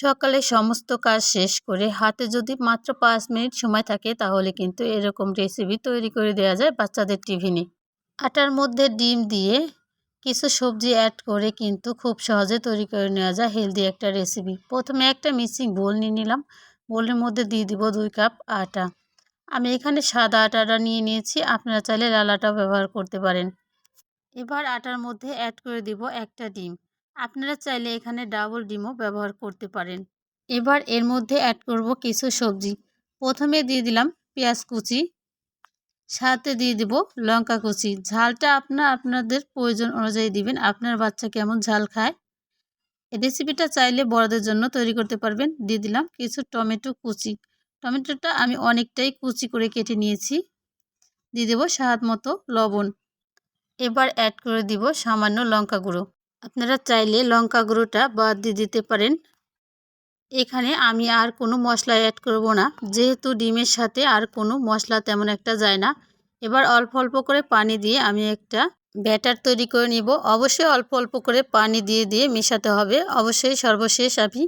সকালে সমস্ত কাজ শেষ করে হাতে যদি মাত্র পাঁচ মিনিট সময় থাকে, তাহলে কিন্তু এরকম রেসিপি তৈরি করে দেওয়া যায় বাচ্চাদের টিফিনে আটার মধ্যে ডিম দিয়ে কিছু সবজি অ্যাড করে কিন্তু খুব সহজে তৈরি করে নেওয়া যায় হেলদি একটা রেসিপি প্রথমে একটা মিক্সিং বোল নিয়ে নিলাম। বোলের মধ্যে দিয়ে দিব দুই কাপ আটা। আমি এখানে সাদা আটাটা নিয়ে নিয়েছি। আপনারা চাইলে লাল আটা ব্যবহার করতে পারেন। এবার আটার মধ্যে অ্যাড করে দিব একটা ডিম। আপনারা চাইলে এখানে ডাবল ডিমও ব্যবহার করতে পারেন। এবার এর মধ্যে অ্যাড করব কিছু সবজি। প্রথমে দিয়ে দিলাম পেঁয়াজ কুচি, সাথে দিয়ে দিব লঙ্কা কুচি। ঝালটা আপনার আপনাদের প্রয়োজন অনুযায়ী দিবেন, আপনার বাচ্চা কেমন ঝাল খায়। রেসিপিটা চাইলে বড়দের জন্য তৈরি করতে পারবেন। দিয়ে দিলাম কিছু টমেটো কুচি। টমেটোটা আমি অনেকটাই কুচি করে কেটে নিয়েছি। দিয়ে দেবো স্বাদ মতো লবণ। এবার অ্যাড করে দিব সামান্য লঙ্কা গুঁড়ো। আপনারা চাইলে লঙ্কা গুঁড়োটা বাদ দিয়ে দিতে পারেন। এখানে আমি আর কোনো মশলা অ্যাড করব না। যেহেতু ডিমের সাথে আর কোনো মশলা তেমন একটা যায় না। এবার অল্প অল্প করে পানি দিয়ে আমি একটা ব্যাটার তৈরি করে নিব। অবশ্যই অল্প অল্প করে পানি দিয়ে দিয়ে মেশাতে হবে। অবশ্যই সর্বশেষ আমি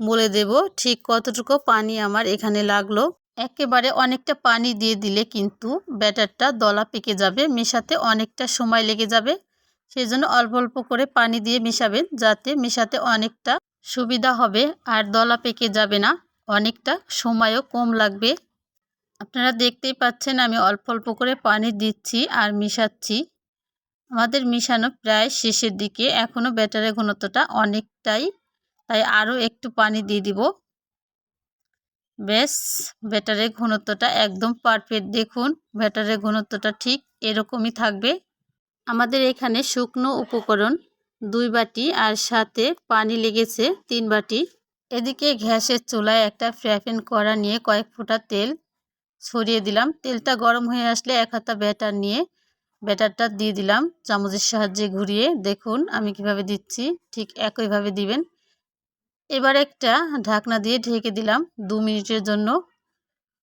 বলে দেব। ঠিক কতটুকু পানি আমার এখানে লাগল। একেবারে অনেকটা পানি দিয়ে দিলে কিন্তু ব্যাটারটা দলা পেকে যাবে। মেশাতে অনেকটা সময় লেগে যাবে। সেই জন্য অল্প অল্প করে পানি দিয়ে মেশাবেন যাতে মেশাতে অনেকটা সুবিধা হবে আর দলা পেকে যাবে না, অনেকটা সময়ও কম লাগবে। আপনারা দেখতেই পাচ্ছেন আমি অল্প অল্প করে পানি দিচ্ছি আর মিশাচ্ছি। আমাদের মিশানো প্রায় শেষের দিকে, এখনও ব্যাটারের ঘনত্বটা অনেকটাই, তাই আরও একটু পানি দিয়ে দিব। ব্যাস, ব্যাটারের ঘনত্বটা একদম পারফেক্ট। দেখুন, ব্যাটারের ঘনত্বটা ঠিক এরকমই থাকবে। আমাদের এখানে শুকনো উপকরণ দুই বাটি আর সাথে পানি লেগেছে তিন বাটি। এদিকে গ্যাসের চুলায় একটা ফ্র্যাফেন কড়া নিয়ে কয়েক ফোঁটা তেল ছড়িয়ে দিলাম। তেলটা গরম হয়ে আসলে এক হাতা ব্যাটার নিয়ে ব্যাটারটা দিয়ে দিলাম। চামচের সাহায্যে ঘুরিয়ে দেখুন আমি কীভাবে দিচ্ছি। ঠিক একইভাবে দিবেন। এবার একটা ঢাকনা দিয়ে ঢেকে দিলাম দু মিনিটের জন্য।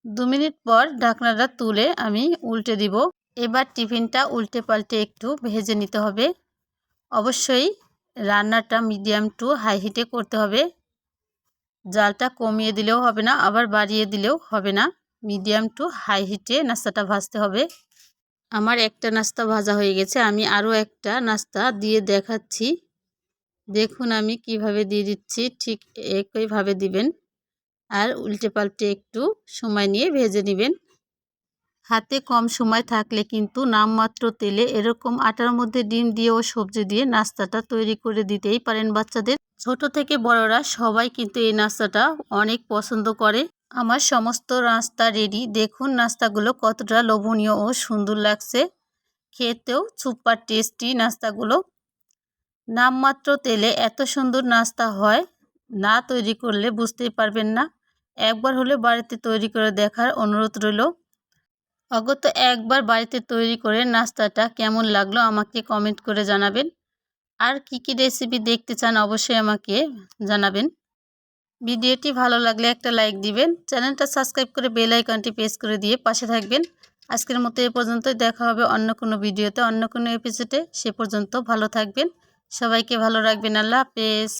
দু মিনিট পর ঢাকনাটা তুলে আমি উল্টে দিব। এবার টিফিনটা উল্টে পাল্টে একটু ভেজে নিতে হবে। অবশ্যই রান্নাটা মিডিয়াম টু হাই হিটে করতে হবে। জালটা কমিয়ে দিলেও হবে না, আবার বাড়িয়ে দিলেও হবে না। মিডিয়াম টু হাই হিটে নাস্তাটা ভাজতে হবে। আমার একটা নাস্তা ভাজা হয়ে গেছে, আমি আরও একটা নাস্তা দিয়ে দেখাচ্ছি। দেখুন আমি কীভাবে দিয়ে দিচ্ছি, ঠিক একইভাবে দিবেন। আর উল্টে পাল্টে একটু সময় নিয়ে ভেজে নেবেন। হাতে কম সময় থাকলে কিন্তু নামমাত্র তেলে এরকম আটার মধ্যে ডিম দিয়ে ও সবজি দিয়ে নাস্তাটা তৈরি করে দিতেই পারেন বাচ্চাদের। ছোট থেকে বড়রা সবাই কিন্তু এই নাস্তাটা অনেক পছন্দ করে। আমার সমস্ত নাস্তা রেডি দেখুন নাস্তাগুলো কতটা লোভনীয় ও সুন্দর লাগছে। খেতেও সুপার টেস্টি নাস্তাগুলো। নামমাত্র তেলে এত সুন্দর নাস্তা হয়, না তৈরি করলে বুঝতেই পারবেন না। একবার হলে বাড়িতে তৈরি করে দেখার অনুরোধ রইল। অগত একবার বাড়িতে তৈরি করে নাস্তাটা কেমন লাগল আমাকে কমেন্ট করে জানাবেন। আর কি কি রেসিপি দেখতে চান অবশ্যই আমাকে জানাবেন। ভিডিওটি ভালো লাগলে একটা লাইক দিবেন। চ্যানেলটা সাবস্ক্রাইব করে বেল আইকনটি প্রেস করে দিয়ে পাশে থাকবেন। আজকের মতো এ পর্যন্তই দেখা হবে অন্য কোনো ভিডিওতে, অন্য কোনো এপিসোডে সে পর্যন্ত ভালো থাকবেন। সবাইকে ভালো রাখবেন। আল্লাহ হাফেজ।